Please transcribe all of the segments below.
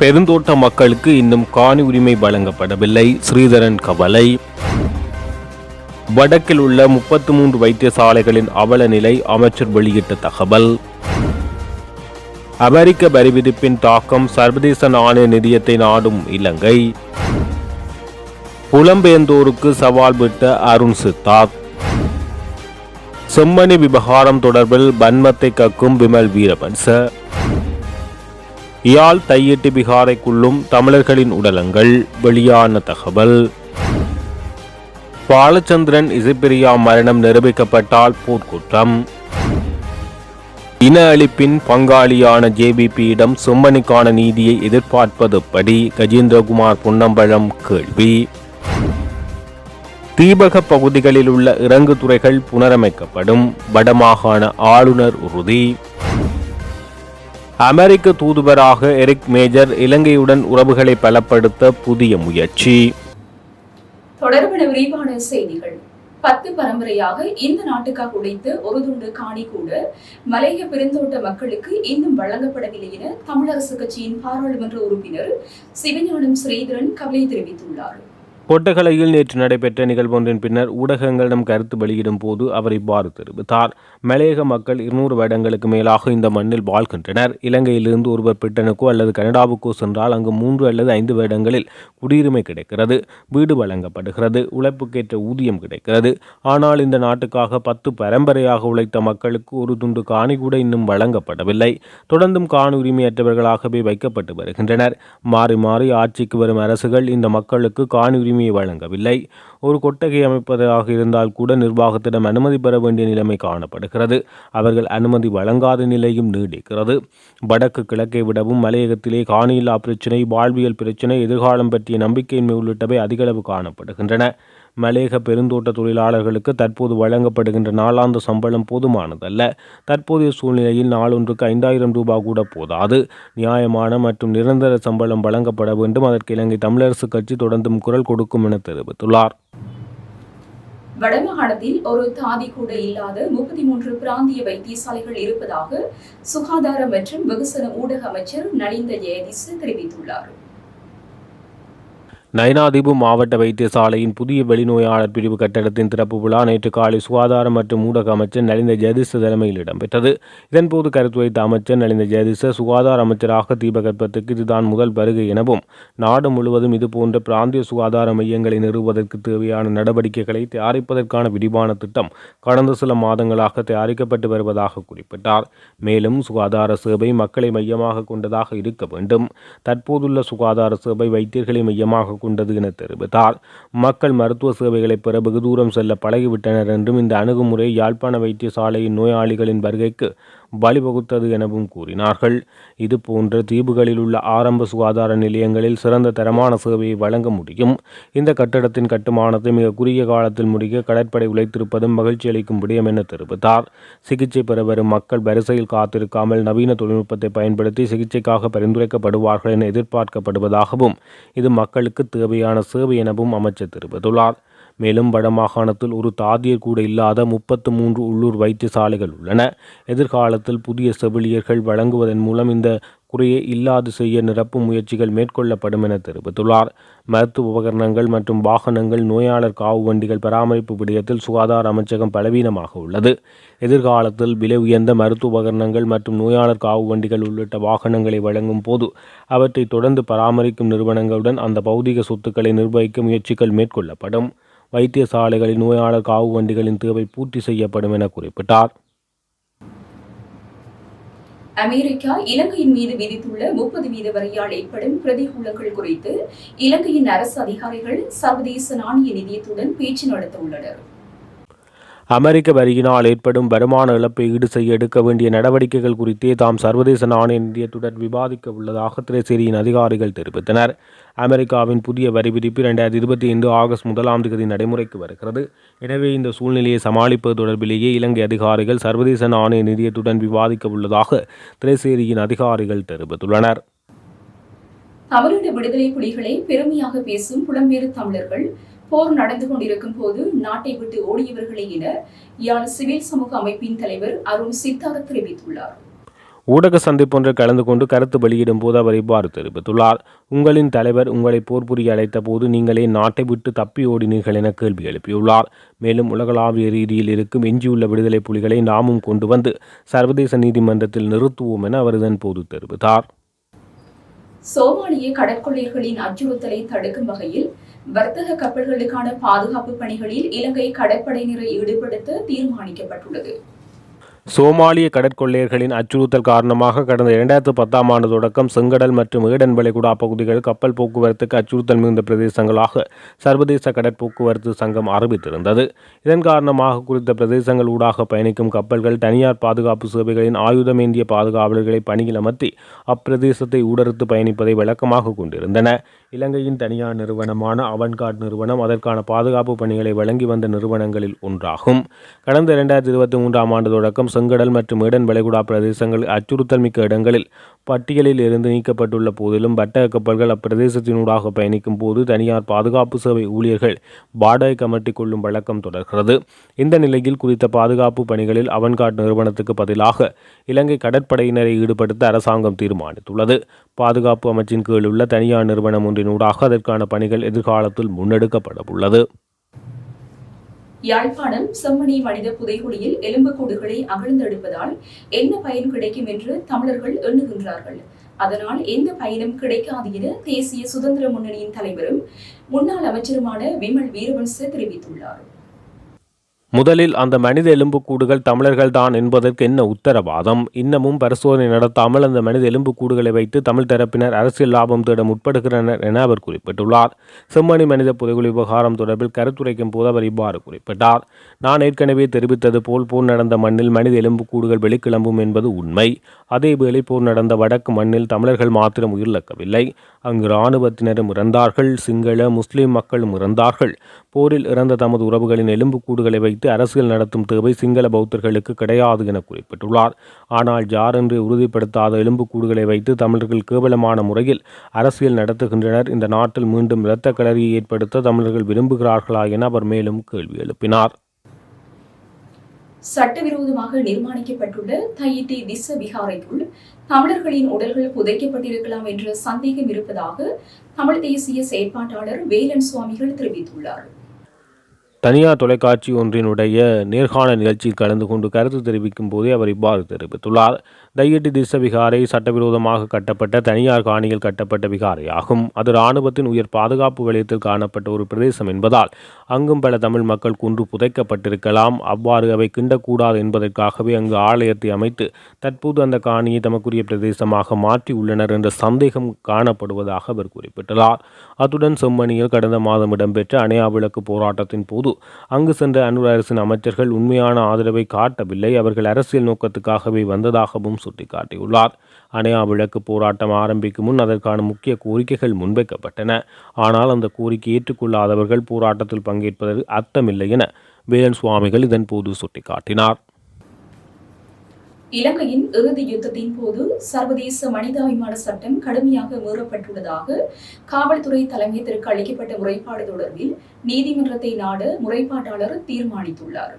பெருந்தோட்ட மக்களுக்கு இன்னும் காணி உரிமை வழங்கப்படவில்லை. ஸ்ரீதரன் கவலை. வடக்கில் உள்ள முப்பத்து மூன்று வைத்தியசாலைகளின் அவல நிலை அமைச்சர் வெளியிட்ட தகவல். அமெரிக்க வரிவிதிப்பின் தாக்கம் சர்வதேச நாணய நிதியத்தை நாடும் இலங்கை. புலம்பெயர்ந்தோருக்கு சவால் விட்ட அருண் சித்தார்த். செம்மணி விவகாரம் தொடர்பில் வன்மத்தை கக்கும் விமல் வீரவன்ச யாழ் தையிட்டு பிகாரைக்குள்ளும் தமிழர்களின் உடலங்கள். வெளியான தகவல். பாலச்சந்திரன் இசைப்பிரியா மரணம் நிரூபிக்கப்பட்டால் போர்க்குற்றம். இன அழிப்பின் பங்காளியான ஜேபிபியிடம் சும்மனுக்கான நீதியை எதிர்பார்ப்பது படி கஜேந்திரகுமார் பொன்னம்பழம் கேள்வி. தீபக பகுதிகளில் உள்ள இறங்கு துறைகள் புனரமைக்கப்படும். வடமாகாண ஆளுநர் உறுதி. அமெரிக்க தூதுவராக எரிக் மேஜர் இலங்கையுடன் உறவுகளை பலப்படுத்த புதிய முயற்சி. தொடர்பான விரிவான செய்திகள். பத்து பரம்பரையாக இந்த நாட்டுக்காக உழைத்த ஒரு துண்டு காணி கூட மலைய பெருந்தோட்ட மக்களுக்கு இன்னும் வழங்கப்படவில்லை என தமிழரசு கட்சியின் பாராளுமன்ற உறுப்பினர் சிவஞானம் ஸ்ரீதரன் கவலை தெரிவித்துள்ளார். பொட்டகலையில் நேற்று நடைபெற்ற நிகழ்வொன்றின் பின்னர் ஊடகங்களிடம் கருத்து வெளியிடும் போது அவர் இவ்வாறு தெரிவித்தார். மலையக மக்கள் இருநூறு வருடங்களுக்கு மேலாக இந்த மண்ணில் வாழ்கின்றனர். இலங்கையிலிருந்து ஒருவர் பிரிட்டனுக்கோ அல்லது கனடாவுக்கோ சென்றால் அங்கு மூன்று அல்லது ஐந்து வருடங்களில் குடியுரிமை கிடைக்கிறது வீடு வழங்கப்படுகிறது உழைப்புக்கேற்ற ஊதியம் கிடைக்கிறது. ஆனால் இந்த நாட்டுக்காக பத்து பரம்பரையாக உழைத்த மக்களுக்கு ஒரு துண்டு காணி கூட இன்னும் வழங்கப்படவில்லை. தொடர்ந்தும் காணி உரிமையற்றவர்களாகவே வைக்கப்பட்டு வருகின்றனர். மாறி மாறி ஆட்சிக்கு வரும் அரசுகள் இந்த மக்களுக்கு காணி உரிமையை வழங்கவில்லை. ஒரு கொட்டகை அமைப்பதாக இருந்தால் கூட நிர்வாகத்திடம் அனுமதி பெற வேண்டிய நிலைமை காணப்படுகிறது. அவர்கள் அனுமதி வழங்காத நிலையும் நீடிக்கிறது. வடக்கு கிழக்கை விடவும் மலையகத்திலே காணியில்லா பிரச்சினை வாழ்வியல் பிரச்சினை எதிர்காலம் பற்றிய நம்பிக்கையின்மை உள்ளிட்டவை அதிகளவு காணப்படுகின்றன. மலேக பெருந்தோட்ட தொழிலாளர்களுக்கு தற்போது வழங்கப்படுகின்ற நாளாந்த சம்பளம் போதுமானதல்ல. தற்போதைய சூழ்நிலையில் நாளொன்றுக்கு ஐந்தாயிரம் ரூபாய் கூட போதாது. நியாயமான மற்றும் நிரந்தர சம்பளம் வழங்கப்பட வேண்டும். அதற்கு இலங்கை தமிழரசு கட்சி தொடர்ந்தும் குரல் கொடுக்கும் என தெரிவித்துள்ளார். வடமாகாணத்தில் ஒரு தாதி கூட இல்லாத முப்பத்தி மூன்று பிராந்திய வைத்தியசாலைகள் இருப்பதாக சுகாதார மற்றும் வெகுசன ஊடக அமைச்சர் நலிந்த ஜெயதிஸ் தெரிவித்துள்ளார். நயனாதிபு மாவட்ட வைத்தியசாலையின் புதிய வெளிநோயாளர் பிரிவு கட்டடத்தின் திறப்பு விழா நேற்று காலை சுகாதாரம் மற்றும் ஊடக அமைச்சர் நலிந்த ஜெயதிச தலைமையில் இடம்பெற்றது. இதன்போது கருத்து வைத்த அமைச்சர் நலிந்த ஜெயதிச சுகாதார அமைச்சராக தீபகற்பத்துக்கு இதுதான் முதல் வருகை எனவும் நாடு முழுவதும் இதுபோன்ற பிராந்திய சுகாதார மையங்களை நிறுவுவதற்கு தேவையான நடவடிக்கைகளை தயாரிப்பதற்கான விரிவான திட்டம் கடந்த சில மாதங்களாக தயாரிக்கப்பட்டு வருவதாக குறிப்பிட்டார். மேலும் சுகாதார சேவை மக்களை மையமாக கொண்டதாக இருக்க வேண்டும். தற்போதுள்ள சுகாதார சேவை வைத்தியர்களை மையமாக கொண்டது என தெரிவித்தார். மக்கள் மருத்துவ சேவைகளை பெற வெகு தூரம் செல்ல பழகிவிட்டனர் என்றும் இந்த அணுகுமுறை யாழ்ப்பாண வைத்தியசாலையின் நோயாளிகளின் வருகைக்கு வழிவகுத்தது எனவும் கூறினார்கள். இதுபோன்ற தீவுகளில் உள்ள ஆரம்ப சுகாதார நிலையங்களில் சிறந்த தரமான சேவையை வழங்க முடியும். இந்த கட்டடத்தின் கட்டுமானத்தை மிக குறுகிய காலத்தில் முடிக்க கடற்படை உழைத்திருப்பதும் மகிழ்ச்சி அளிக்கும் விடயம் என தெரிவித்தார். சிகிச்சை பெற வரும் மக்கள் வரிசையில் காத்திருக்காமல் நவீன தொழில்நுட்பத்தை பயன்படுத்தி சிகிச்சைக்காக பரிந்துரைக்கப்படுவார்கள் என எதிர்பார்க்கப்படுவதாகவும் இது மக்களுக்கு தேவையான சேவை எனவும் அமைச்சர் தெரிவித்துள்ளார். மேலும் வடமாகாணத்தில் ஒரு தாதியர் கூட இல்லாத முப்பத்து மூன்று உள்ளூர் வைத்தியசாலைகள் உள்ளன. எதிர்காலத்தில் புதிய செவிலியர்கள் வழங்குவதன் மூலம் இந்த குறையை இல்லாது செய்ய நிரப்பும் முயற்சிகள் மேற்கொள்ளப்படும் என தெரிவித்துள்ளார். மருத்துவ உபகரணங்கள் மற்றும் வாகனங்கள் நோயாளர் காவு வண்டிகள் பராமரிப்பு விடயத்தில் சுகாதார அமைச்சகம் பலவீனமாக உள்ளது. எதிர்காலத்தில் விலை உயர்ந்த மருத்துவ உபகரணங்கள் மற்றும் நோயாளர் காவு வண்டிகள் உள்ளிட்ட வாகனங்களை வழங்கும் போது அவற்றை தொடர்ந்து பராமரிக்கும் நிறுவனங்களுடன் அந்த பௌதிக சொத்துக்களை நிர்வகிக்க முயற்சிகள் மேற்கொள்ளப்படும். வைத்தியசாலைகளில் நோயாளர் காவு வண்டிகளின் தேவை பூர்த்தி செய்யப்படும் என குறிப்பிட்டார். அமெரிக்கா இலங்கையின் மீது விதித்துள்ள முப்பது வீத வரியால் ஏற்படும் பிரதிகூலங்கள் குறித்து இலங்கையின் அரசு அதிகாரிகள் சர்வதேச நாணய நிதியத்துடன் பேச்சு நடத்த உள்ளனர். அமெரிக்க வரியினால் ஏற்படும் வருமான இழப்பை ஈடு செய்ய எடுக்க வேண்டிய நடவடிக்கைகள் குறித்தே தாம் சர்வதேச நாணய நிதியத்துடன் விவாதிக்க உள்ளதாக திரைசேரியின் அதிகாரிகள் தெரிவித்தனர். அமெரிக்காவின் புதிய வரி விதிப்பு இரண்டாயிரத்தி இருபத்தி ஐந்து ஆகஸ்ட் முதலாம் தேதி நடைமுறைக்கு வருகிறது. எனவே இந்த சூழ்நிலையை சமாளிப்பது தொடர்பிலேயே இலங்கை அதிகாரிகள் சர்வதேச நாணய நிதியத்துடன் விவாதிக்க உள்ளதாக திரைசேரியின் அதிகாரிகள் தெரிவித்துள்ளனர். தமிழீழ விடுதலை புலிகளை பெருமையாக பேசும் புலம்பெயர் தமிழர்கள் போர் நடந்து கொண்டிருக்கும் போது நாட்டை விட்டு ஓடியவர்களே என யாழ் சிவில் சமூக அமைப்பின் தலைவர் அருண் சித்தார்த் தெரிவித்துள்ளார். ஊடக சந்திப்பொன்றில் கலந்து கொண்டு கருத்து வெளியிடும் போது அவர் இவ்வாறு தெரிவித்துள்ளார். உங்களின் தலைவர் உங்களை போர் புரிய அழைத்த போது நீங்களே நாட்டை விட்டு தப்பி ஓடினீர்கள் என கேள்வி எழுப்பியுள்ளார். மேலும் உலகளாவிய ரீதியில் இருக்கும் எஞ்சியுள்ள விடுதலை புலிகளை நாமும் கொண்டு வந்து சர்வதேச நீதிமன்றத்தில் நிறுத்துவோம் என அவர் இதன் போது தெரிவித்தார். சோமாலிய கடற்கொள்ளையர்களின் அச்சுறுத்தலை தடுக்கும் வகையில் வர்த்தக கப்பல்களுக்கான பாதுகாப்பு பணிகளில் இலங்கை கடற்படையினரை ஈடுபடுத்த தீர்மானிக்கப்பட்டுள்ளது. சோமாலிய கடற்கொள்ளையர்களின் அச்சுறுத்தல் காரணமாக கடந்த இரண்டாயிரத்து பத்தாம் ஆண்டு தொடக்கம் செங்கடல் மற்றும் ஏடன் வளைகுடா பகுதிகள் கப்பல் போக்குவரத்துக்கு அச்சுறுத்தல் மிகுந்த பிரதேசங்களாக சர்வதேச கடற்போக்குவரத்து சங்கம் அறிவித்திருந்தது இதன் காரணமாக குறித்த பிரதேசங்கள் ஊடாக பயணிக்கும் கப்பல்கள் தனியார் பாதுகாப்பு சேவைகளின் ஆயுதமேந்திய பாதுகாவலர்களை பணியில் அமர்த்தி அப்பிரதேசத்தை ஊடறுத்து பயணிப்பதை வழக்கமாக கொண்டிருந்தன. இலங்கையின் தனியார் நிறுவனமான அவன்கார்ட் நிறுவனம் அதற்கான பாதுகாப்பு பணிகளை வழங்கி வந்த நிறுவனங்களில் ஒன்றாகும். கடந்த இரண்டாயிரத்தி இருபத்தி மூன்றாம் ஆண்டு தொடக்கம் செங்கடல் மற்றும் ஏடன் வளைகுடா பிரதேசங்களில் அச்சுறுத்தல் மிக்க இடங்களில் பட்டியலில் இருந்து நீக்கப்பட்டுள்ள போதிலும் வர்த்தக கப்பல்கள் அப்பிரதேசத்தினூடாக பயணிக்கும் போது தனியார் பாதுகாப்பு சேவை ஊழியர்கள் வாடகை கமட்டி கொள்ளும் வழக்கம் தொடர்கிறது. இந்த நிலையில் குறித்த பாதுகாப்பு பணிகளில் அவன்கார்ட் நிறுவனத்துக்கு பதிலாக இலங்கை கடற்படையினரை ஈடுபடுத்த அரசாங்கம் தீர்மானித்துள்ளது. பாதுகாப்பு அமைச்சின் கீழ் உள்ள தனியார் நிறுவனம் ஒன்றினூடாக அதற்கான பணிகள் எதிர்காலத்தில் முன்னெடுக்கப்பட உள்ளது யாழ்ப்பாணம் செம்மணி மனித புதைகுழியில் எலும்புக்கூடுகளை அகழ்ந்தெடுப்பதால் என்ன பயன் கிடைக்கும் என்று தமிழர்கள் எண்ணுகின்றார்கள். அதனால் எந்த பயனும் கிடைக்காது என தேசிய சுதந்திர முன்னணியின் தலைவரும் முன்னாள் அமைச்சருமான விமல் வீரவன்ச தெரிவித்துள்ளார். முதலில் அந்த மனித எலும்புக்கூடுகள் தமிழர்கள் தான் என்பதற்கு என்ன உத்தரவாதம்? இன்னமும் பரிசோதனை நடத்தாமல் அந்த மனித எலும்புக்கூடுகளை வைத்து தமிழ் தரப்பினர் அரசியல் லாபம் தேட முற்படுகிறனர் என அவர் குறிப்பிட்டுள்ளார். செம்மணி மனித புதைகுழி விவகாரம் தொடர்பில் கருத்துரைக்கும் போது அவர் இவ்வாறு குறிப்பிட்டார். நான் ஏற்கனவே தெரிவித்தது போல் போர் நடந்த மண்ணில் மனித எலும்புக்கூடுகள் வெளிக்கிளம்பும் என்பது உண்மை. அதேவேளை போர் நடந்த வடக்கு மண்ணில் தமிழர்கள் மாத்திரம் உயிரிழக்கவில்லை அங்கு இராணுவத்தினரும் இறந்தார்கள் சிங்கள முஸ்லிம் மக்களும் இறந்தார்கள். போரில் இறந்த தமது உறவுகளின் எலும்புக்கூடுகளை வைத்து அரசியல் நடத்தும் தேவை சிங்கள பௌத்தர்களுக்கு கிடையாது என குறிப்பிட்டுள்ளார். ஆனால் ஜார் என்று உறுதிப்படுத்தாத எலும்புக்கூடுகளை வைத்து தமிழர்கள் கேவலமான முறையில் அரசியல் நடத்துகின்றனர். இந்த நாட்டில் மீண்டும் இரத்த கலரியை ஏற்படுத்த தமிழர்கள் விரும்புகிறார்களா என அவர் மேலும் கேள்வி எழுப்பினார். சட்டவிரோதமாக நிர்மாணிக்கப்பட்டுள்ள தையிட்டி திச விகாரைக்குள் தமிழர்களின் உடல்கள் புதைக்கப்பட்டிருக்கலாம் என்ற சந்தேகம் இருப்பதாக தமிழ் தேசிய செயற்பாட்டாளர் வேலன் சுவாமிகள் தெரிவித்துள்ளார். தனியார் தொலைக்காட்சி ஒன்றினுடைய நேர்காண நிகழ்ச்சியில் கலந்து கொண்டு கருத்து தெரிவிக்கும் போதே அவர் இவ்வாறு தெரிவித்துள்ளார். தையட்டு திச விகாரை சட்டவிரோதமாக கட்டப்பட்ட தனியார் காணியில் கட்டப்பட்ட விகாரையாகும். அது இராணுவத்தின் உயர் பாதுகாப்பு வலயத்தில் காணப்பட்ட ஒரு பிரதேசம் என்பதால் அங்கும் பல தமிழ் மக்கள் குன்று புதைக்கப்பட்டிருக்கலாம். அவ்வாறு அவை கிண்டக்கூடாது என்பதற்காகவே அங்கு ஆலயத்தை அமைத்து தற்போது அந்த காணியை தமக்குரிய பிரதேசமாக மாற்றியுள்ளனர் என்ற சந்தேகம் காணப்படுவதாக அவர் குறிப்பிட்டுள்ளார். அத்துடன் செம்மணியில் கடந்த மாதம் இடம்பெற்ற அணையா விளக்கு போராட்டத்தின் போது அங்கு சென்ற அனுர அரசின் அமைச்சர்கள் உண்மையான ஆதரவை காட்டவில்லை. அவர்கள் அரசியல் நோக்கத்துக்காகவே வந்ததாகவும் சுட்டிக்காட்டியுள்ளார். அணையா விளக்கு போராட்டம் ஆரம்பிக்கும் முன் அதற்கான முக்கிய கோரிக்கைகள் முன்வைக்கப்பட்டன. ஆனால் அந்த கோரிக்கை ஏற்றுக்கொள்ளாதவர்கள் போராட்டத்தில் பங்கேற்பதற்கு அர்த்தமில்லை என வேலன் சுவாமிகள் இதன்போது சுட்டிக்காட்டினார். இலங்கையின் இறுதி யுத்தத்தின் போது சர்வதேச மனிதாபிமான சட்டம் கடுமையாக மீறப்பட்டுள்ளதாக காவல்துறை தலைமையத்திற்கு அளிக்கப்பட்ட முறைப்பாடு தொடர்பில் நீதிமன்றத்தை நாட முறைப்பாட்டாளர் தீர்மானித்துள்ளார்.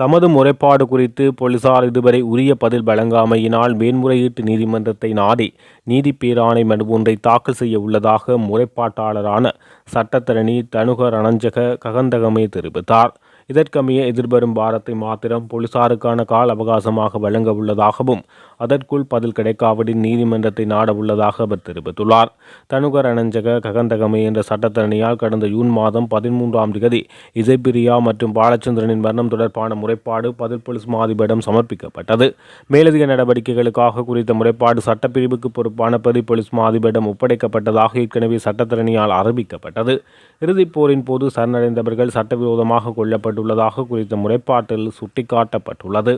தமது முறைப்பாடு குறித்து போலீசார் இதுவரை உரிய பதில் வழங்காமையினால் மேன்முறையீட்டு நீதிமன்றத்தை நாடி நீதி பேராணை மனு ஒன்றை தாக்கல் செய்ய உள்ளதாக முறைப்பாட்டாளரான சட்டத்தரணி தனுக ரணஞ்சக ககந்தகமே தெரிவித்தார். இதற்கமைய எதிர்வரும் வாரத்தை மாத்திரம் போலீசாருக்கான கால அவகாசமாக வழங்க உள்ளதாகவும் அதற்குள் பதில் கிடைக்காவிடின் நீதிமன்றத்தை நாட உள்ளதாக அவர் தெரிவித்துள்ளார். தனுகர் அனஞ்சக ககந்தகமை என்ற சட்டத்தரணியால் கடந்த ஜூன் மாதம் பதிமூன்றாம் தேதி இசைப்பிரியா மற்றும் பாலச்சந்திரனின் மரணம் தொடர்பான முறைப்பாடு பதில் போலீஸ் மாதிபரிடம் சமர்ப்பிக்கப்பட்டது. மேலதிக நடவடிக்கைகளுக்காக குறித்த முறைப்பாடு சட்டப்பிரிவுக்கு பொறுப்பான பிரதி போலீஸ் மாதிபரிடம் ஒப்படைக்கப்பட்டதாக ஏற்கனவே சட்டத்தரணியால் அறிவிக்கப்பட்டது. இறுதிப் போரின் போது சரணடைந்தவர்கள் சட்டவிரோதமாக கொல்லப்பட்டுள்ளதாக குறித்த முறைப்பாட்டில் சுட்டிக்காட்டப்பட்டுள்ளது.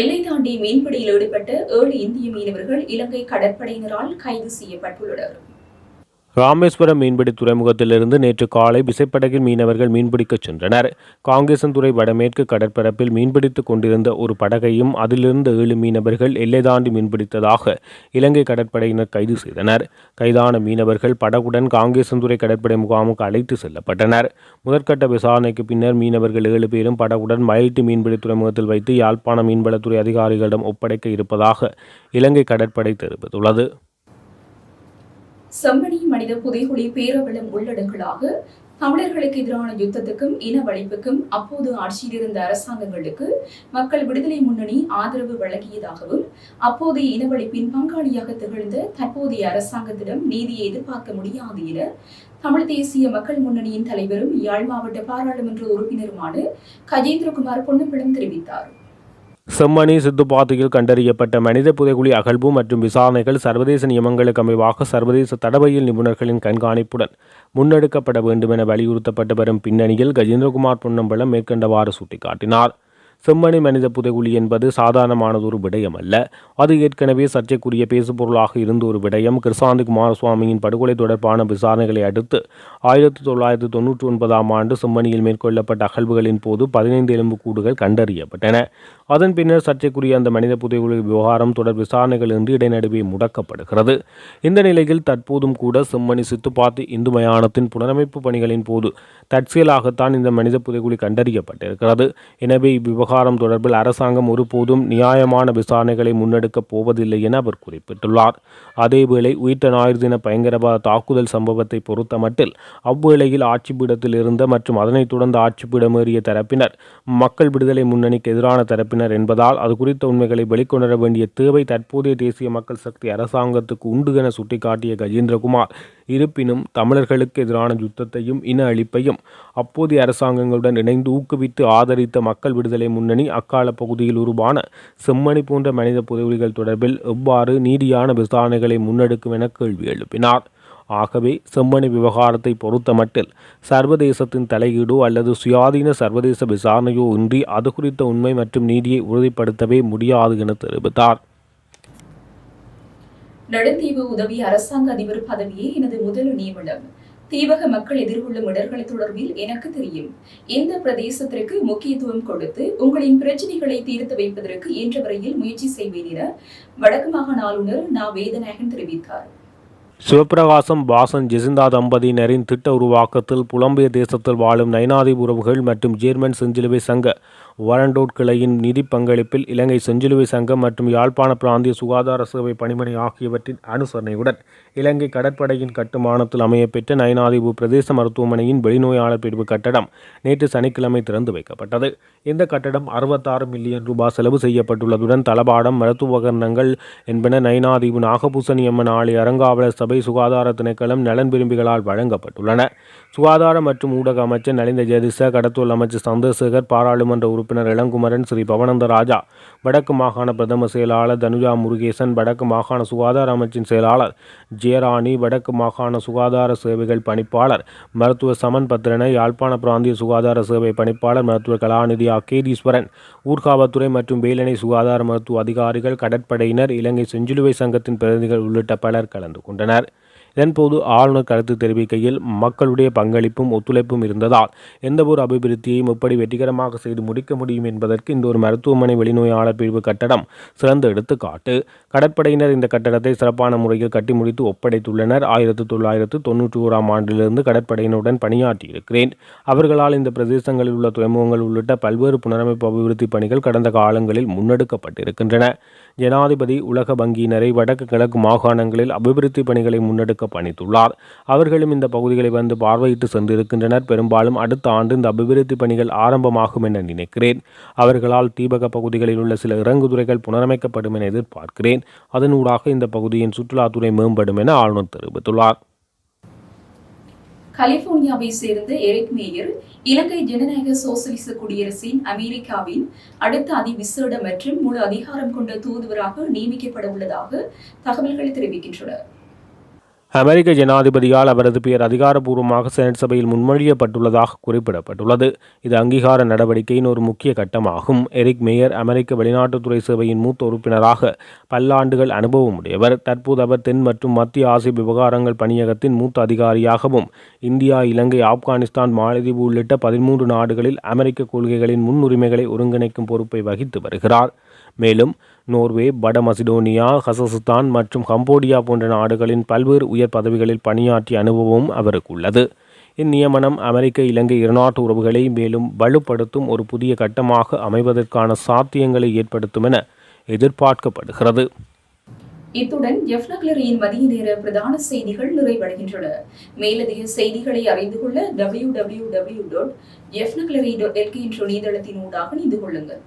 எல்லை தாண்டி மீன்பிடியில் ஈடுபட்ட ஏழு இந்திய மீனவர்கள் இலங்கை கடற்படையினரால் கைது செய்யப்பட்டுள்ளனர். ராமேஸ்வரம் மீன்பிடி துறைமுகத்திலிருந்து நேற்று காலை விசைப்படகில் மீனவர்கள் மீன்பிடிக்கச் சென்றனர். காங்கேசன்துறை வடமேற்கு கடற்பரப்பில் மீன்பிடித்துக் கொண்டிருந்த ஒரு படகையும் அதிலிருந்த ஏழு மீனவர்கள் எல்லை தாண்டி மீன்பிடித்ததாக இலங்கை கடற்படையினர் கைது செய்தனர். கைதான மீனவர்கள் படகுடன் காங்கேசன்துறை கடற்படை முகாமுக்கு அழைத்து செல்லப்பட்டனர். முதற்கட்ட விசாரணைக்கு பின்னர் மீனவர்கள் ஏழு பேரும் படகுடன் மயில்ட்டு மீன்பிடி துறைமுகத்தில் வைத்து யாழ்ப்பாண மீன்வளத்துறை அதிகாரிகளிடம் ஒப்படைக்க இருப்பதாக இலங்கை கடற்படை தெரிவித்துள்ளது. செம்மணி மனித புதைகுழி பேரவளம் உள்ளடங்களாக தமிழர்களுக்கு எதிரான யுத்தத்துக்கும் இனவழிப்புக்கும் அப்போது ஆட்சியில் இருந்த அரசாங்கங்களுக்கு மக்கள் விடுதலை முன்னணி ஆதரவு வழங்கியதாகவும் அப்போதைய இனவழிப்பின் பங்காளியாக திகழ்ந்த தற்போதைய அரசாங்கத்திடம் நீதியை எதிர்பார்க்க முடியாது என தமிழ் தேசிய மக்கள் முன்னணியின் தலைவரும் யாழ் மாவட்ட பாராளுமன்ற உறுப்பினருமான கஜேந்திரகுமார் பொன்னப்பிடம் தெரிவித்தார். செம்மணி சித்துப்பாத்தியில் கண்டறியப்பட்ட மனித புதைகுழி அகழ்வு மற்றும் விசாரணைகள் சர்வதேச நியமங்களுக்கு அமைவாக சர்வதேச தடவையில் நிபுணர்களின் கண்காணிப்புடன் முன்னெடுக்கப்பட வேண்டும் என வலியுறுத்தப்பட்டு வரும் பின்னணியில் கஜேந்திரகுமார் பொன்னம்பலம் மேற்கண்டவாறு சுட்டிக்காட்டினார். செம்மணி மனித புதைகுழி என்பது சாதாரணமானதொரு விடயம் அல்ல அது ஏற்கனவே சர்ச்சைக்குரிய பேசுபொருளாக இருந்த ஒரு விடயம். கிருஷாந்த் குமாரசுவாமியின் படுகொலை தொடர்பான விசாரணைகளை அடுத்து ஆயிரத்தி தொள்ளாயிரத்தி தொன்னூற்றி ஒன்பதாம் ஆண்டு செம்மணியில் மேற்கொள்ளப்பட்ட அகழ்வுகளின் போது பதினைந்து எலும்புக்கூடுகள் கண்டறியப்பட்டன. அதன் பின்னர் சர்ச்சைக்குரிய அந்த மனித புதைகுழி விவகாரம் தொடர் விசாரணைகள் இன்று இடைநடுவே முடக்கப்படுகிறது. இந்த நிலையில் தற்போதும் கூட செம்மணி சித்துப்பாத்தி இந்து மயானத்தின் புனரமைப்பு பணிகளின் போது தற்செயலாகத்தான் இந்த மனித புதைகுழி கண்டறியப்பட்டிருக்கிறது. எனவே இவ்விவகாரம் விவகாரம் தொடர்பில் அரசாங்கம் ஒருபோதும் நியாயமான விசாரணைகளை முன்னெடுக்கப் போவதில்லை என அவர் குறிப்பிட்டுள்ளார். அதேவேளை உயிர்த்த ஞாயிறு தின பயங்கரவாத தாக்குதல் சம்பவத்தை பொறுத்தமட்டில் அவ்வேளையில் ஆட்சிப்பீடத்தில் இருந்த மற்றும் அதனைத் தொடர்ந்து ஆட்சிப்பீடமேறிய தரப்பினர் மக்கள் விடுதலை முன்னணிக்கு எதிரான தரப்பினர் என்பதால் அது குறித்த உண்மைகளை வெளிக்கொணர வேண்டிய தேவை தற்போதைய தேசிய மக்கள் சக்தி அரசாங்கத்துக்கு உண்டு என சுட்டிக்காட்டிய கஜேந்திரகுமார் இருப்பினும் தமிழர்களுக்கு எதிரான யுத்தத்தையும் இன அழிப்பையும் அப்போதைய அரசாங்கங்களுடன் இணைந்து ஊக்குவித்து ஆதரித்த மக்கள் விடுதலை முன்னணி அக்கால பகுதியில் உருவான செம்மணி போன்ற மனித புதவிகள் தொடர்பில் எவ்வாறு நீதியான விசாரணைகளை முன்னெடுக்கும் என கேள்வி எழுப்பினார். ஆகவே செம்மணி விவகாரத்தை பொறுத்தமட்டில் சர்வதேசத்தின் தலையீடோ அல்லது சுயாதீன சர்வதேச விசாரணையோ இன்றி அது குறித்த உண்மை மற்றும் நீதியை உறுதிப்படுத்தவே முடியாது என தெரிவித்தார். நெடுந்தீவு உதவி அரசாங்க அதிபர் பதவியே எனது முதல் நியமனம். தீவக மக்கள் எதிர்கொள்ளும் இடர்கள் தொடர்பில் எனக்கு தெரியும். இந்த பிரதேசத்திற்கு முக்கியத்துவம் கொடுத்து உங்களின் பிரச்சனைகளை தீர்த்து வைப்பதற்கு இயன்ற வரையில் முயற்சி செய்வேன் என வடக்கு மாகாண ஆளுநர் நா. வேதநாயகன் தெரிவித்தார். சிவபிரகாசம் வாசன் ஜெசிந்தா தம்பதியினரின் திட்ட உருவாக்கத்தில் புலம்பெயர் தேசத்தில் வாழும் நைனாதி உறவுகள் மற்றும் ஜேர்மன் செஞ்சிலுவை சங்க வரண்டோட் கிளையின் நிதி பங்களிப்பில் இலங்கை செஞ்சிலுவை சங்கம் மற்றும் யாழ்ப்பாண பிராந்திய சுகாதார சேவை பணிமனை ஆகியவற்றின் அனுசரணையுடன் இலங்கை கடற்படையின் கட்டுமானத்தில் அமையப்பெற்ற நயனாதிபு பிரதேச மருத்துவமனையின் வெளிநோயாளர் பிரிவு கட்டடம் நேற்று சனிக்கிழமை திறந்து வைக்கப்பட்டது. இந்த கட்டடம் அறுபத்தாறு மில்லியன் ரூபாய் செலவு செய்யப்பட்டுள்ளதுடன் தளபாடம் மருத்துவ உபகரணங்கள் என்பன நயனாதீவு நாகபூசணி அம்மன் ஆலய அறங்காவலர் சபை சுகாதார திணைக்களம் நலன் விரும்பிகளால் வழங்கப்பட்டுள்ளன. சுகாதார மற்றும் ஊடக அமைச்சர் நலிந்த ஜெயதிச கடத்தொழில் அமைச்சர் சந்திரசேகர் பாராளுமன்ற உறுப்பினர் இளங்குமரன் ஸ்ரீ பவனந்த ராஜா வடக்கு மாகாண பிரதம செயலாளர் தனுஜா முருகேசன் வடக்கு மாகாண சுகாதார அமைச்சின் செயலாளர் ஜெயராணி வடக்கு மாகாண சுகாதார சேவைகள் பணிப்பாளர் மருத்துவ சமன் பத்திரனை யாழ்ப்பாண பிராந்திய சுகாதார சேவை பணிப்பாளர் மருத்துவர் கலாநிதி அகேதீஸ்வரன் ஊர்காவத்துறை மற்றும் வேலணை சுகாதார மருத்துவ அதிகாரிகள் கடற்படையினர் இலங்கை செஞ்சிலுவை சங்கத்தின் பிரதிநிதிகள் உள்ளிட்ட பலர் கலந்து கொண்டனர். இதன்போது ஆளுநர் கருத்து தெரிவிக்கையில் மக்களுடைய பங்களிப்பும் ஒத்துழைப்பும் இருந்ததால் எந்தவொரு அபிவிருத்தியையும் எப்படி வெற்றிகரமாக செய்து முடிக்க முடியும் என்பதற்கு இந்த ஒரு மருத்துவமனை வெளிநோயாளர் பிரிவு கட்டடம் சிறந்த எடுத்துக்காட்டு. கடற்படையினர் இந்த கட்டடத்தை சிறப்பான முறையில் கட்டி முடித்து ஒப்படைத்துள்ளனர். ஆயிரத்தி தொள்ளாயிரத்து தொன்னூற்றி ஓராம் ஆண்டிலிருந்து கடற்படையினருடன் பணியாற்றியிருக்கிறேன். அவர்களால் இந்த பிரதேசங்களில் உள்ள துறைமுகங்கள் உள்ளிட்ட பல்வேறு புனரமைப்பு அபிவிருத்தி பணிகள் கடந்த காலங்களில் முன்னெடுக்கப்பட்டிருக்கின்றன. ஜனாதிபதி உலக வங்கியினரை வடக்கு கிழக்கு மாகாணங்களில் அபிவிருத்தி பணிகளை முன்னெடுக்க பணித்துள்ளார். அவர்களும் இந்த பகுதிகளை வந்து பார்வையிட்டு சென்றிருக்கின்றனர். பெரும்பாலும் அடுத்த ஆண்டு இந்த அபிவிருத்தி பணிகள் ஆரம்பமாகும் என நினைக்கிறேன். அவர்களால் தீபக பகுதிகளில் உள்ள சில இறங்குதுறைகள் புனரமைக்கப்படும் என எதிர்பார்க்கிறேன். அதனூடாக இந்த பகுதியின் சுற்றுலாத்துறை மேம்படும் என ஆளுநர் தெரிவித்துள்ளார். கலிபோர்னியாவை சேர்ந்த எரிக் மேயர் இலங்கை ஜனநாயக சோசலிச குடியரசின் அமெரிக்காவின் அடுத்த அதிவிசேட மற்றும் முழு அதிகாரம் கொண்ட தூதுவராக நியமிக்கப்பட உள்ளதாக தகவல்கள் தெரிவிக்கின்றன. அமெரிக்க ஜனாதிபதியால் அவரது பெயர் அதிகாரப்பூர்வமாக செனட் சபையில் முன்மொழியப்பட்டுள்ளதாக குறிப்பிடப்பட்டுள்ளது. இது அங்கீகார நடவடிக்கையின் ஒரு முக்கிய கட்டமாகும். எரிக் மேயர் அமெரிக்க வெளிநாட்டுத்துறை சேவையின் மூத்த உறுப்பினராக பல்லாண்டுகள் அனுபவமுடையவர் தற்போது அவர் தென் மற்றும் மத்திய ஆசிய விவகாரங்கள் பணியகத்தின் மூத்த அதிகாரியாகவும் இந்தியா இலங்கை ஆப்கானிஸ்தான் மாலத்தீவு உள்ளிட்ட பதிமூன்று நாடுகளில் அமெரிக்க கொள்கைகளின் முன்னுரிமைகளை ஒருங்கிணைக்கும் பொறுப்பை வகித்து வருகிறார். மேலும் நோர்வே வட மசிடோனியா கசகஸ்தான் மற்றும் கம்போடியா போன்ற நாடுகளின் பல்வேறு உயர் பதவிகளில் பணியாற்றிய அனுபவமும் அவருக்கு உள்ளது இந்நியமனம் அமெரிக்க இலங்கை இருநாட்டு உறவுகளை மேலும் வலுப்படுத்தும் ஒரு புதிய கட்டமாக அமைவதற்கான சாத்தியங்களை ஏற்படுத்தும் என எதிர்பார்க்கப்படுகிறது. இத்துடன் எஃப்னக்லரியின் மதிய நேர பிரதான செய்திகள் நிறைவடைகின்றன. மேலதிக செய்திகளை அறிந்து கொள்ள டபிள்யூ டபிள்யூ டபிள்யூ டாட் எஃப்னக்லரி டாட் எல்கே என்ற இணையதளத்தின் ஊடாக இணைந்து கொள்ளுங்கள்